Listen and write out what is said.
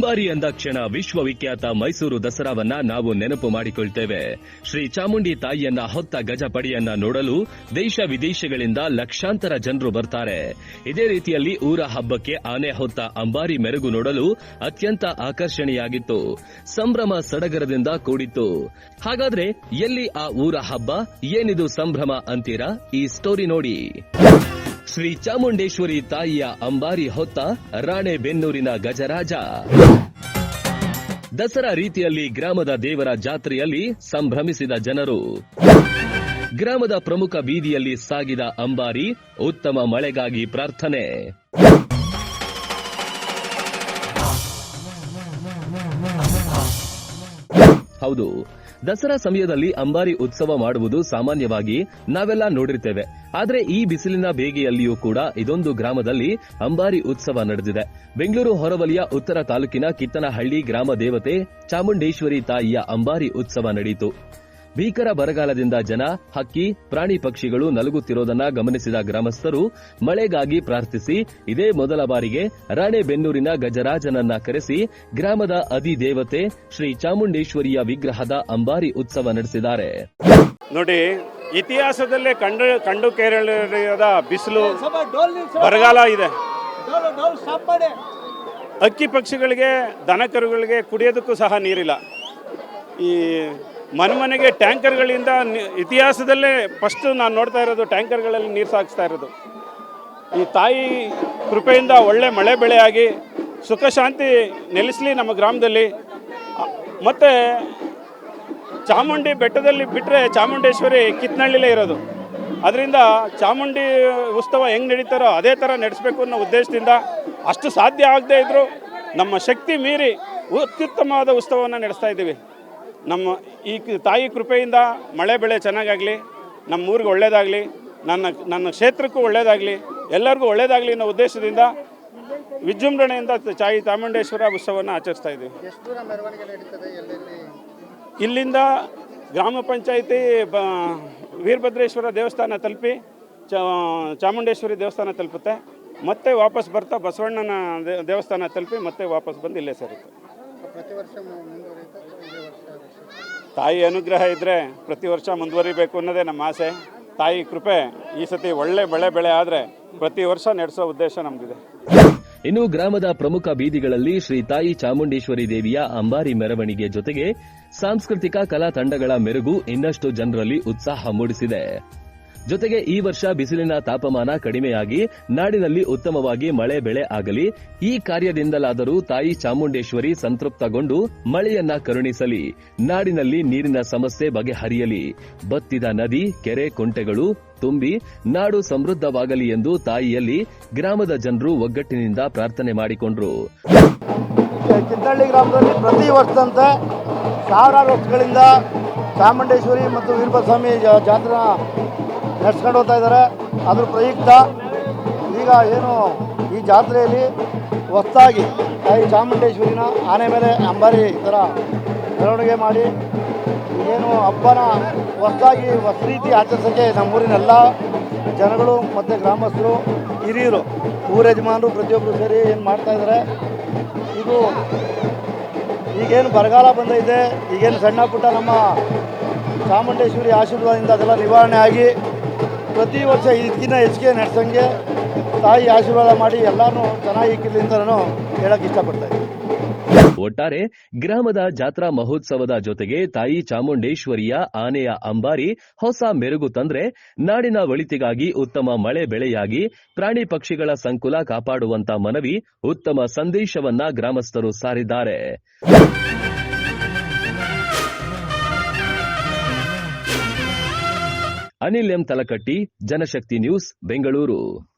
ಅಂಬಾರಿ ಅಂದಾಕ್ಷಣ ವಿಶ್ವವಿಖ್ಯಾತ ಮೈಸೂರು ದಸರಾವನ್ನ ನಾವು ನೆನಪು ಮಾಡಿಕೊಳ್ತೇವೆ. ಶ್ರೀ ಚಾಮುಂಡಿ ತಾಯಿಯನ್ನ ಹೊತ್ತ ಗಜಪಡಿಯನ್ನ ನೋಡಲು ದೇಶ ವಿದೇಶಗಳಿಂದ ಲಕ್ಷಾಂತರ ಜನರು ಬರ್ತಾರೆ. ಇದೇ ರೀತಿಯಲ್ಲಿ ಊರ ಹಬ್ಬಕ್ಕೆ ಆನೆ ಹೊತ್ತ ಅಂಬಾರಿ ಮೆರುಗು ನೋಡಲು ಅತ್ಯಂತ ಆಕರ್ಷಣೀಯಾಗಿತ್ತು. ಸಂಭ್ರಮ ಸಡಗರದಿಂದ ಕೂಡಿತ್ತು. ಹಾಗಾದ್ರೆ ಎಲ್ಲಿ ಆ ಊರ ಹಬ್ಬ? ಏನಿದು ಸಂಭ್ರಮ ಅಂತೀರಾ? ಈ ಸ್ಟೋರಿ ನೋಡಿ. ಶ್ರೀ ಚಾಮುಂಡೇಶ್ವರಿ ತಾಯಿಯ ಅಂಬಾರಿ ಹೊತ್ತ ರಾಣೆಬೆನ್ನೂರಿನ ಗಜರಾಜ. ದಸರಾ ರೀತಿಯಲ್ಲಿ ಗ್ರಾಮದ ದೇವರ ಜಾತ್ರೆಯಲ್ಲಿ ಸಂಭ್ರಮಿಸಿದ ಜನರು. ಗ್ರಾಮದ ಪ್ರಮುಖ ಬೀದಿಯಲ್ಲಿ ಸಾಗಿದ ಅಂಬಾರಿ ಉತ್ತಮ ಮಳೆಗಾಗಿ ಪ್ರಾರ್ಥನೆ. ಹೌದು ದಸರಾ ಸಮಯದಲ್ಲಿ ಅಂಬಾರಿ ಉತ್ಸವ ಮಾಡುವುದು ಸಾಮಾನ್ಯವಾಗಿ ನಾವೆಲ್ಲ ನೋಡಿರ್ತೇವೆ. ಆದರೆ ಈ ಬಿಸಿಲಿನ ಬೇಗೆಯಲ್ಲಿಯೂ ಕೂಡ ಇದೊಂದು ಗ್ರಾಮದಲ್ಲಿ ಅಂಬಾರಿ ಉತ್ಸವ ನಡೆದಿದೆ. ಬೆಂಗಳೂರು ಹೊರವಲಿಯ ಉತ್ತರ ತಾಲೂಕಿನ ಕಿತ್ತನಹಳ್ಳಿ ಗ್ರಾಮ ದೇವತೆ ಚಾಮುಂಡೇಶ್ವರಿ ತಾಯಿಯ ಅಂಬಾರಿ ಉತ್ಸವ ನಡೆಯಿತು ಭೀಕರ ಬರಗಾಲದಿಂದ ಜನ ಹಕ್ಕಿ ಪ್ರಾಣಿ ಪಕ್ಷಿಗಳು ನಲುಗುತ್ತಿರೋದನ್ನ ಗಮನಿಸಿದ ಗ್ರಾಮಸ್ಥರು ಮಳೆಗಾಗಿ ಪ್ರಾರ್ಥಿಸಿ ಇದೇ ಮೊದಲ ಬಾರಿಗೆ ರಾಣೆಬೆನ್ನೂರಿನ ಗಜರಾಜನನ್ನ ಕರೆಸಿ ಗ್ರಾಮದ ಅಧಿದೇವತೆ ಶ್ರೀ ಚಾಮುಂಡೇಶ್ವರಿಯ ವಿಗ್ರಹದ ಅಂಬಾರಿ ಉತ್ಸವ ನಡೆಸಿದ್ದಾರೆ. ನೋಡಿ ಇತಿಹಾಸದಲ್ಲೇ ಕಂಡು ಕಂಡು ಕೇರಳದ ಬಿಸಿಲು ಬರಗಾಲ ಇದೆ. ಅಕ್ಕಿ ಪಕ್ಷಿಗಳಿಗೆ ದನಕರುಗಳಿಗೆ ಕುಡಿಯೋದಕ್ಕೂ ಸಹ ನೀರಿಲ್ಲ. ಈ ಮನೆ ಮನೆಗೆ ಟ್ಯಾಂಕರ್ಗಳಿಂದ ಇತಿಹಾಸದಲ್ಲೇ ಫಸ್ಟ್ ನಾನು ನೋಡ್ತಾ ಇರೋದು ಟ್ಯಾಂಕರ್ಗಳಲ್ಲಿ ನೀರು ಸಾಗಿಸ್ತಾ ಇರೋದು. ಈ ತಾಯಿ ಕೃಪೆಯಿಂದ ಒಳ್ಳೆ ಮಳೆ ಬೆಳೆಯಾಗಿ ಸುಖ ಶಾಂತಿ ನೆಲೆಸಲಿ ನಮ್ಮ ಗ್ರಾಮದಲ್ಲಿ. ಮತ್ತೆ ಚಾಮುಂಡಿ ಬೆಟ್ಟದಲ್ಲಿ ಬಿಟ್ಟರೆ ಚಾಮುಂಡೇಶ್ವರಿ ಕಿತ್ನಳ್ಳಿಲೇ ಇರೋದು. ಅದರಿಂದ ಚಾಮುಂಡಿ ಉತ್ಸವ ಹೆಂಗೆ ನಡೀತಾರೋ ಅದೇ ಥರ ನಡೆಸಬೇಕು ಅನ್ನೋ ಉದ್ದೇಶದಿಂದ ಅಷ್ಟು ಸಾಧ್ಯ ಆಗದೇ ಇದ್ದರೂ ನಮ್ಮ ಶಕ್ತಿ ಮೀರಿ ಅತ್ಯುತ್ತಮವಾದ ಉತ್ಸವವನ್ನು ನಡೆಸ್ತಾ ಇದ್ದೀವಿ. ನಮ್ಮ ಈ ತಾಯಿ ಕೃಪೆಯಿಂದ ಮಳೆ ಬೆಳೆ ಚೆನ್ನಾಗಾಗಲಿ ನಮ್ಮ ಊರಿಗೆ ಒಳ್ಳೆಯದಾಗಲಿ ನನ್ನ ನನ್ನ ಕ್ಷೇತ್ರಕ್ಕೂ ಒಳ್ಳೆಯದಾಗಲಿ ಎಲ್ಲರಿಗೂ ಒಳ್ಳೆಯದಾಗಲಿ ಅನ್ನೋ ಉದ್ದೇಶದಿಂದ ವಿಜೃಂಭಣೆಯಿಂದ ತಾಯಿ ಚಾಮುಂಡೇಶ್ವರ ಉತ್ಸವವನ್ನು ಆಚರಿಸ್ತಾ ಇದ್ದೀವಿ. ಇಲ್ಲಿಂದ ಗ್ರಾಮ ಪಂಚಾಯಿತಿ ಬ ವೀರಭದ್ರೇಶ್ವರ ದೇವಸ್ಥಾನ ತಲುಪಿ ಚಾಮುಂಡೇಶ್ವರಿ ದೇವಸ್ಥಾನ ತಲುಪುತ್ತೆ. ಮತ್ತೆ ವಾಪಸ್ ಬರ್ತಾ ಬಸವಣ್ಣನ ದೇವಸ್ಥಾನ ತಲುಪಿ ಮತ್ತೆ ವಾಪಸ್ ಬಂದು ಇಲ್ಲೇ ಸೇರುತ್ತೆ ಪ್ರತಿ ವರ್ಷ ಮು- ಮುಂದುವರಿಯುತ್ತೆ ಅಥವಾ ಇದೇ ವರ್ಷ ವರ್ಷ ತಾಯಿ ಅನುಗ್ರಹ ಇದ್ದರೆ ಪ್ರತಿ ವರ್ಷ ಮುಂದುವರಿಬೇಕು ಅನ್ನೋದೇ ನಮ್ಮ ಆಸೆ. ತಾಯಿ ಕೃಪೆ ಈ ಸತಿ ಒಳ್ಳೆ ಬೆಳೆ ಬೆಳೆ ಆದರೆ ಪ್ರತಿ ವರ್ಷ ನಡೆಸೋ ಉದ್ದೇಶ ನಮಗಿದೆ ಇನ್ನು ಗ್ರಾಮದ ಪ್ರಮುಖ ಬೀದಿಗಳಲ್ಲಿ ಶ್ರೀ ತಾಯಿ ಚಾಮುಂಡೇಶ್ವರಿ ದೇವಿಯ ಅಂಬಾರಿ ಮೆರವಣಿಗೆ ಜೊತೆಗೆ ಸಾಂಸ್ಕೃತಿಕ ಕಲಾ ತಂಡಗಳ ಮೆರುಗು ಇನ್ನಷ್ಟು ಜನರಲ್ಲಿ ಉತ್ಸಾಹ ಮೂಡಿಸಿದೆ. ಜೊತೆಗೆ ಈ ವರ್ಷ ಬಿಸಿಲಿನ ತಾಪಮಾನ ಕಡಿಮೆಯಾಗಿ ನಾಡಿನಲ್ಲಿ ಉತ್ತಮವಾಗಿ ಮಳೆ ಬೆಳೆ ಆಗಲಿ, ಈ ಕಾರ್ಯದಿಂದಲಾದರೂ ತಾಯಿ ಚಾಮುಂಡೇಶ್ವರಿ ಸಂತೃಪ್ತಗೊಂಡು ಮಳೆಯನ್ನ ಕರುಣಿಸಲಿ. ನಾಡಿನಲ್ಲಿ ನೀರಿನ ಸಮಸ್ಯೆ ಬಗೆಹರಿಯಲಿ. ಬತ್ತಿದ ನದಿ, ಕೆರೆ, ಕುಂಟೆಗಳು ತುಂಬಿ ನಾಡು ಸಮೃದ್ಧವಾಗಲಿ ಎಂದು ತಾಯಿಯಲ್ಲಿ ಗ್ರಾಮದ ಜನರು ಒಗ್ಗಟ್ಟಿನಿಂದ ಪ್ರಾರ್ಥನೆ ಮಾಡಿಕೊಂಡ್ರು. ಗ್ರಾಮದಲ್ಲಿ ಪ್ರತಿ ವರ್ಷದಂತೆ ಸಾವಿರಾರು ವರ್ಷಗಳಿಂದ ಚಾಮುಂಡೇಶ್ವರಿ ಮತ್ತು ವೀರಭದ್ರಸ್ವಾಮಿ ಜಾತ್ರೆ ನಡೆಸ್ಕೊಂಡು ಹೋಗ್ತಾ ಇದ್ದಾರೆ. ಅದ್ರ ಪ್ರಯುಕ್ತ ಈಗ ಏನು ಈ ಜಾತ್ರೆಯಲ್ಲಿ ಹೊಸದಾಗಿ ತಾಯಿ ಚಾಮುಂಡೇಶ್ವರಿನ ಆನೆ ಮೇಲೆ ಅಂಬಾರಿ ಈ ಥರ ಮೆರವಣಿಗೆ ಮಾಡಿ, ಏನು ಹಬ್ಬನ ಹೊಸದಾಗಿ ಹೊಸ ರೀತಿ ಆಚರಿಸೋಕ್ಕೆ ನಮ್ಮೂರಿನ ಎಲ್ಲ ಜನಗಳು ಮತ್ತು ಗ್ರಾಮಸ್ಥರು, ಹಿರಿಯರು, ಊರ ಯಜಮಾನರು ಪ್ರತಿಯೊಬ್ಬರು ಸೇರಿ ಏನು ಮಾಡ್ತಾ ಇದ್ದಾರೆ. ಇದು ಈಗೇನು ಬರಗಾಲ ಬಂದೈತೆ ಈಗೇನು ಸಣ್ಣ ಪುಟ್ಟ ನಮ್ಮ ಚಾಮುಂಡೇಶ್ವರಿ ಆಶೀರ್ವಾದದಿಂದ ಅದೆಲ್ಲ ನಿವಾರಣೆ ಆಗಿ ಪ್ರತಿ ವರ್ಷ ಇದಕ್ಕಿಂತ ಹೆಚ್ಚಿಗೆ ನಡೆಸಂಗೆ ತಾಯಿ ಆಶೀರ್ವಾದ ಮಾಡಿ ಎಲ್ಲಾನು ಚೆನ್ನಾಗಿ ಇಕ್ಕಿದ್ರಿಂದ ನಾನು ಹೇಳಕ್ ಇಷ್ಟಪಡ್ತಾ ಒಟ್ಟಾರೆ ಗ್ರಾಮದ ಜಾತ್ರಾ ಮಹೋತ್ಸವದ ಜೊತೆಗೆ ತಾಯಿ ಚಾಮುಂಡೇಶ್ವರಿಯ ಆನೆಯ ಅಂಬಾರಿ ಹೊಸ ಮೆರುಗು ತಂದ್ರೆ ನಾಡಿನ ಒಳಿತಿಗಾಗಿ ಉತ್ತಮ ಮಳೆ ಬೆಳೆಯಾಗಿ ಪ್ರಾಣಿ ಪಕ್ಷಿಗಳ ಸಂಕುಲ ಕಾಪಾಡುವಂತ ಮನವಿ ಉತ್ತಮ ಸಂದೇಶವನ್ನ ಗ್ರಾಮಸ್ಥರು ಸಾರಿದ್ದಾರೆ. Anil M Talakatti Janashakti news Bengaluru.